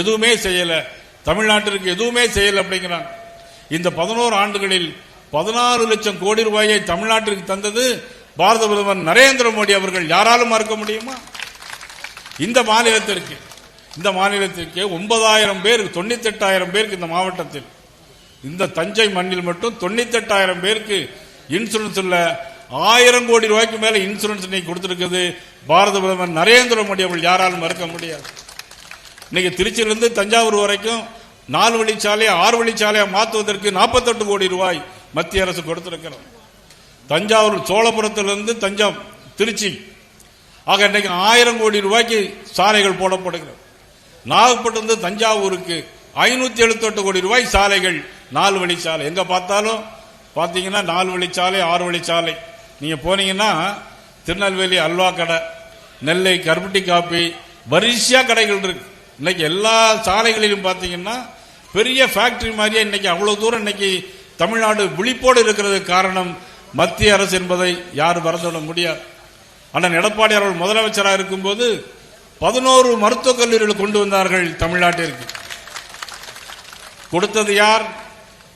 எதுவுமே செய்யல. தமிழ்நாட்டிற்கு எதுவுமே செய்யல அப்படிங்கிறாங்க. இந்த பதினோரு ஆண்டுகளில் பதினாறு லட்சம் கோடி ரூபாயை தமிழ்நாட்டிற்கு தந்தது பாரத பிரதமர் நரேந்திர மோடி அவர்கள். யாராலும் மறுக்க முடியுமா? இந்த மாநிலத்திற்கு இந்த மாநிலத்திற்கு ஒன்பதாயிரம் பேர் தொண்ணூத்தி எட்டாயிரம் பேருக்கு இந்த மாவட்டத்தில். இந்த தஞ்சை மண்ணில் மட்டும் தொண்ணூத்தி எட்டாயிரம் பேருக்கு இன்சூரன்ஸ் உள்ள ஆயிரம் கோடி ரூபாய்க்கு மேல இன்சூரன்ஸ் நீ கொடுத்திருக்கிறது பாரத பிரதமர் நரேந்திர மோடி அவர்கள். யாராலும் மறுக்க முடியாது. இன்னைக்கு திருச்சியிலிருந்து தஞ்சாவூர் வரைக்கும் நாலு வழிச்சாலையை ஆறு வழிச்சாலையை மாற்றுவதற்கு 48 கோடி ரூபாய் மத்திய அரசு கொடுத்திருக்கிறது. தஞ்சாவூர் சோழபுரத்திலிருந்து தஞ்சம் திருச்சி. ஆக இன்னைக்கு ஆயிரம் கோடி ரூபாய்க்கு சாலைகள் போடப்படுகிறது. நாகப்பட்டினத்து தஞ்சாவூருக்கு ஐநூத்தி எழுபத்தெட்டு கோடி ரூபாய் சாலைகள் நாலு வழி சாலை எங்க பார்த்தாலும் பார்த்தீங்கன்னா நாலு வழிச்சாலை ஆறு வழிச்சாலை. நீங்க போனீங்கன்னா திருநெல்வேலி அல்வா கடை நெல்லை கருப்பட்டி காப்பி வரிசையா கடைகள் இருக்கு. இன்னைக்கு எல்லா சாலைகளிலும் பார்த்தீங்கன்னா பெரிய ஃபேக்டரி மாதிரியே இன்னைக்கு அவ்வளவு தூரம் இன்னைக்கு தமிழ்நாடு விழிப்போடு இருக்கிறது காரணம் மத்திய அரசு என்பதை யாரும் மறந்துவிட முடியாது. அண்ணன் எடப்பாடி அவர்கள் முதலமைச்சராக இருக்கும்போது பதினோரு மருத்துவக் கல்லூரிகள் கொண்டு வந்தார்கள் தமிழ்நாட்டிற்கு. கொடுத்தது யார்?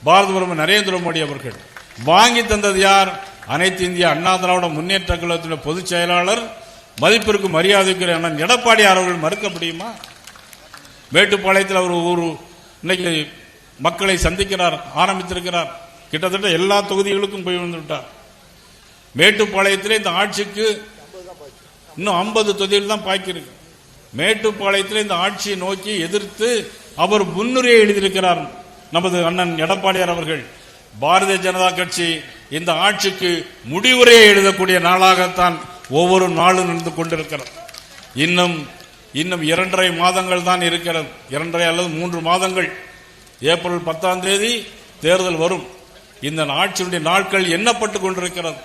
பாரத பிரதமர் நரேந்திர மோடி அவர்கள். வாங்கி தந்தது யார்? அனைத்து இந்திய அண்ணா திராவிட முன்னேற்ற கழகத்தினுடைய பொதுச் செயலாளர் மதிப்பிற்கு மரியாதைக்குரிய அண்ணன் எடப்பாடி அவர்கள் மறுக்க முடியுமா? மேட்டுப்பாளையத்தில் அவர் ஒரு இன்னைக்கு மக்களை சந்திக்கிறார் ஆரம்பித்திருக்கிறார். கிட்டத்தட்ட எல்லா தொகுதிகளுக்கும் போய் வந்துவிட்டார் மேட்டுப்பாளையத்தில் இந்த ஆட்சிக்கு இன்னும் ஐம்பது தொகுதிகள் தான் பாய்க்கிருக்கு மேட்டுப்பாளையத்தில் இந்த ஆட்சியை நோக்கி எதிர்த்து அவர் முன்னுரையை எழுதியிருக்கிறார் நமது அண்ணன் எடப்பாடியார் அவர்கள். பாரதிய ஜனதா கட்சி இந்த ஆட்சிக்கு முடிவுரையை எழுதக்கூடிய நாளாகத்தான் ஒவ்வொரு நாளும் நடந்து கொண்டிருக்கிறார் இன்னும் இன்னும் இரண்டரை மாதங்கள் தான் இருக்கிறது. இரண்டரை அல்லது மூன்று மாதங்கள். ஏப்ரல் பத்தாம் தேதி தேர்தல் வரும். இந்த ஆட்சியினுடைய நாட்கள் எண்ணப்பட்டு கொண்டிருக்கிறது.